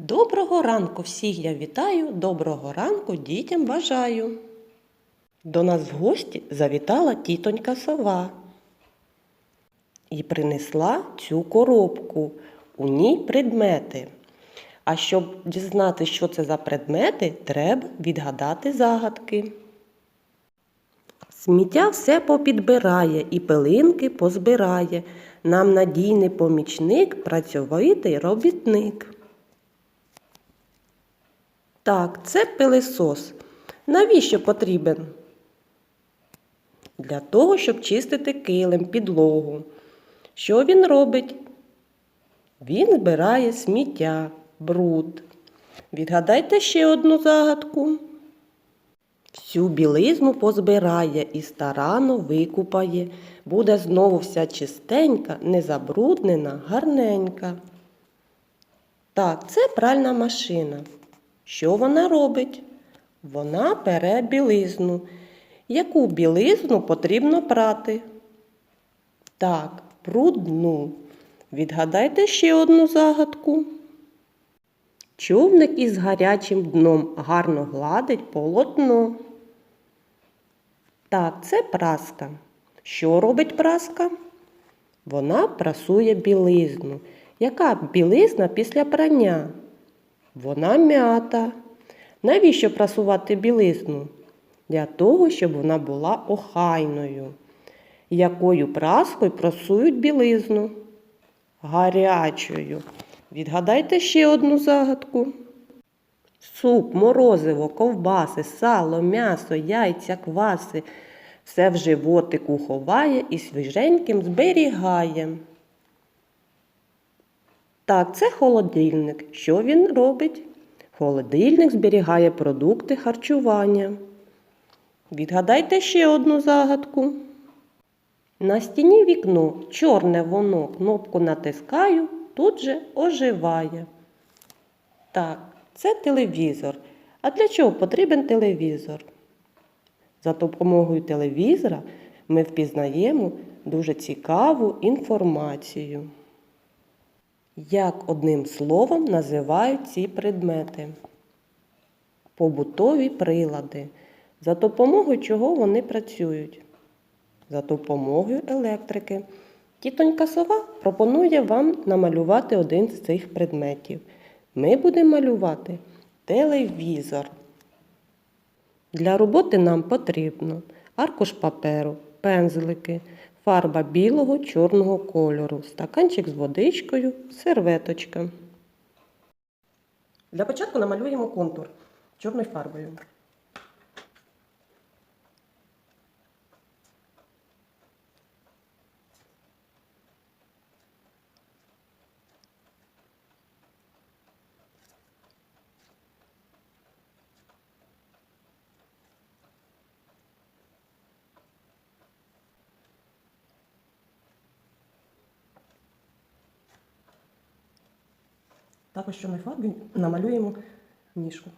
Доброго ранку всіх я вітаю, доброго ранку дітям бажаю. До нас в гості завітала тітонька сова і принесла цю коробку. У ній предмети. А щоб дізнати, що це за предмети, треба відгадати загадки. Сміття все попідбирає і пилинки позбирає. Нам надійний помічник, працьовитий робітник. Так, це пилисос. Навіщо потрібен? Для того, щоб чистити килим, підлогу. Що він робить? Він збирає сміття, бруд. Відгадайте ще одну загадку. Всю білизну позбирає і старано викупає. Буде знову вся чистенька, незабруднена, гарненька. Так, це пральна машина. Що вона робить? Вона пере білизну. Яку білизну потрібно прати? Так, брудну. Відгадайте ще одну загадку. Човник із гарячим дном гарно гладить полотно. Так, це праска. Що робить праска? Вона прасує білизну. Яка білизна після прання? Вона м'ята. Навіщо прасувати білизну? Для того, щоб вона була охайною. Якою праскою прасують білизну? Гарячою. Відгадайте ще одну загадку. Суп, морозиво, ковбаси, сало, м'ясо, яйця, кваси. Все в животику ховає і свіженьким зберігає. Так, це холодильник. Що він робить? Холодильник зберігає продукти харчування. Відгадайте ще одну загадку. На стіні вікно, чорне воно, кнопку натискаю, тут же оживає. Так, це телевізор. А для чого потрібен телевізор? За допомогою телевізора ми впізнаємо дуже цікаву інформацію. Як одним словом називають ці предмети? Побутові прилади. За допомогою чого вони працюють? За допомогою електрики. Тітонька сова пропонує вам намалювати один з цих предметів. Ми будемо малювати телевізор. Для роботи нам потрібно аркуш паперу, пензлики, фарба білого чорного кольору, стаканчик з водичкою, серветочка. Для початку намалюємо контур чорною фарбою. Також чорною фарбою намалюємо ніжку.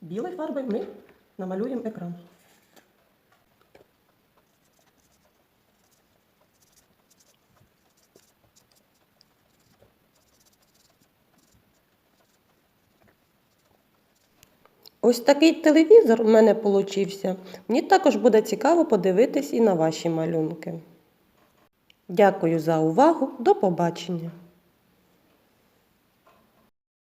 Білою фарбою ми намалюємо екран. Ось такий телевізор у мене получився. Мені також буде цікаво подивитись і на ваші малюнки. Дякую за увагу. До побачення!